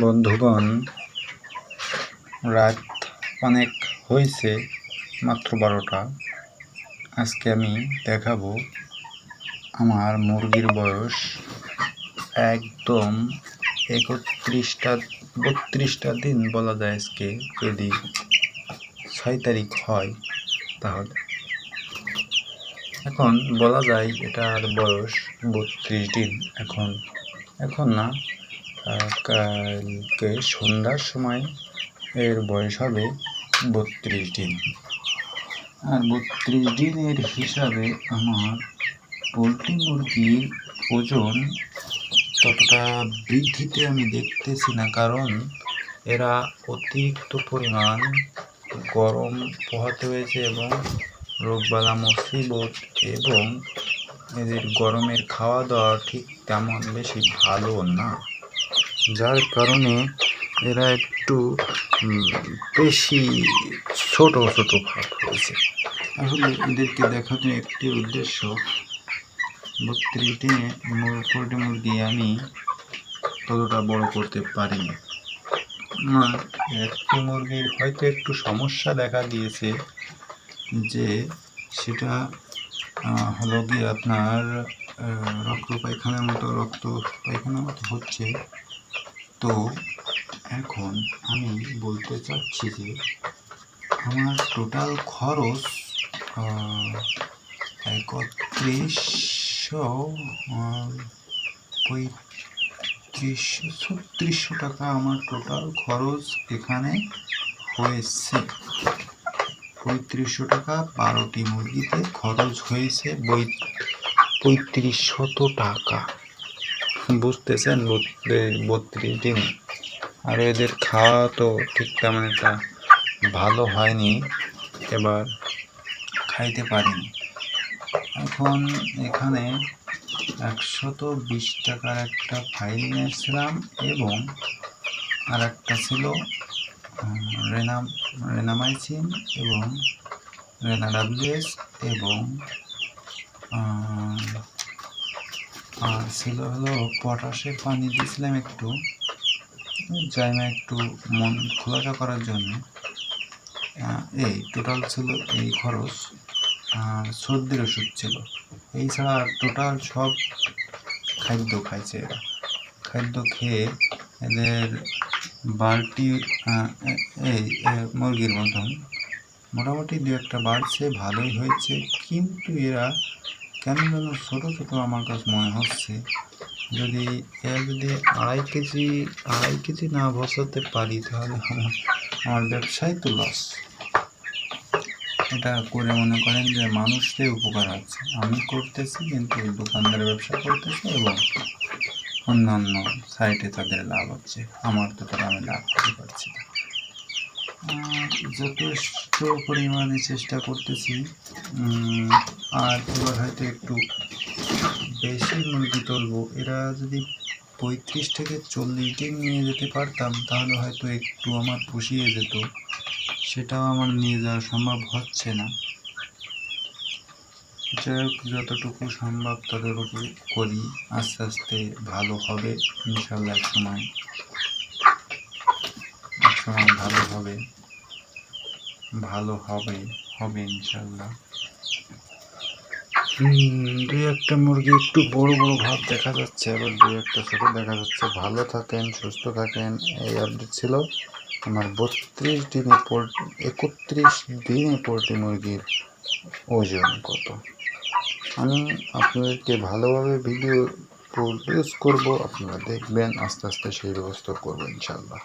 বন্ধুগণ, রাত অনেক হয়েছে মাত্র বারোটা। আজকে আমি দেখাবো আমার মুরগির বয়স একদম একত্রিশটা, বত্রিশটা দিন বলা যায় আজকে। যদি ছয় তারিখ হয় তাহলে। এখন বলা যায় এটার বয়স বত্রিশ দিন। এখন এখন না কালকে সন্ধ্যার সময় এর বয়স হবে বত্রিশ দিন। আর বত্রিশ দিনের হিসাবে আমার পোলট্রি মুরগির ওজন ততটা বৃদ্ধিতে আমি দেখতেছি না, কারণ এরা অতিরিক্ত পরিমাণ গরম পোহাতে হয়েছে এবং রোগবালা মুসিবত এবং এদের গরমের খাওয়া দাওয়া ঠিক তেমন বেশি ভালো না। যার কারণে এরা একটু বেশি ছোট ছোট ভাব হয়েছে। আসলে এদেরকে দেখানোর একটি উদ্দেশ্য। বত্রিশ দিনে পোলট্রি মুরগি আমি ততটা বড় করতে পারিনি। আমার একটি মুরগির হয়তো একটু সমস্যা দেখা দিয়েছে যে সেটা হলো গিয়ে আপনার রক্ত পায়খানার মতো, রক্ত পায়খানার মতো হচ্ছে। তো এখন আমি বলতে চাচ্ছি যে আমার টোটাল খরচ একত্রিশশো পঁয়ত্রিশশো, ছত্রিশশো টাকা আমার টোটাল খরচ এখানে হয়েছে। পঁয়ত্রিশশো টাকা বারোটি মুরগিতে খরচ হয়েছে বই পঁয়ত্রিশ শত টাকা। বুঝতেছেন? বত্রিশ দিন আর এদের খাওয়া তো ঠিক তেমন একটা ভালো হয়নি, এবার খাইতে পারিনি। এখন এখানে একশত বিশ টাকার একটা ফাইল নিয়েছিলাম এবং আর একটা ছিল রেনাম, রেনামাইসিন এবং রেনা ডাব্লিউএস এবং আর ছিল হলো পটাশের পানি দিয়েছিলাম একটু জাইমা একটু মন খোলাসা করার জন্য। এই টোটাল ছিল এই খরচ, আর সর্দির ওষুধ ছিল। এই ছাড়া টোটাল সব খাদ্য খাইছে এরা। খাদ্য খেয়ে এদের বাড়তি এই মুরগির মতন। মোটামুটি দু একটা বাড়ছে, ভালোই হয়েছে, কিন্তু এরা কেন যেন ছোটো ছোটো আমার কাছে মনে হচ্ছে, যদি এরা যদি আড়াই কেজি আড়াই কেজি না বসাতে পারি তাহলে আমার আমার ব্যবসায় তো লস এটা করে মনে করেন যে মানুষদের উপকার হচ্ছে আমি করতেছি কিন্তু দোকানদার ব্যবসা করতেছে এবং অন্যান্য সাইটে তাদের লাভ হচ্ছে। আমার তো তারা আমি লাভ করতে পারছি না। যথেষ্ট পরিমাণে চেষ্টা করতেছি আর এবার হয়তো একটু বেশি মুরগি তুলবো। এরা যদি পঁয়ত্রিশ থেকে চল্লিশ দিন নিয়ে যেতে পারতাম, তাহলে হয়তো একটু আমার পুষিয়ে যেত। সেটাও আমার নিয়ে যাওয়া সম্ভব হচ্ছে না। যাই হোক, যতটুকু সম্ভব ততটুকু করি। আস্তে আস্তে ভালো হবে, ইনশাল্লাহ, সময় এক সময় ভালো হবে। ভালো হবে হবে ইনশাল্লাহ। দুই একটা মুরগি একটু বড় বড় ভাব দেখা যাচ্ছে, আবার দুই একটা ছোট দেখা যাচ্ছে। ভালো থাকেন, সুস্থ থাকেন, এই আপডেট ছিল আমার বত্রিশ দিনে পোল্ট্রি একত্রিশ দিনে পোলট্রি মুরগির ওজন কত। আমি আপনাদেরকে ভালোভাবে ভিডিও প্রডিউস করব, আপনারা দেখবেন, আস্তে আস্তে সেই ব্যবস্থা করব ইনশাল্লাহ।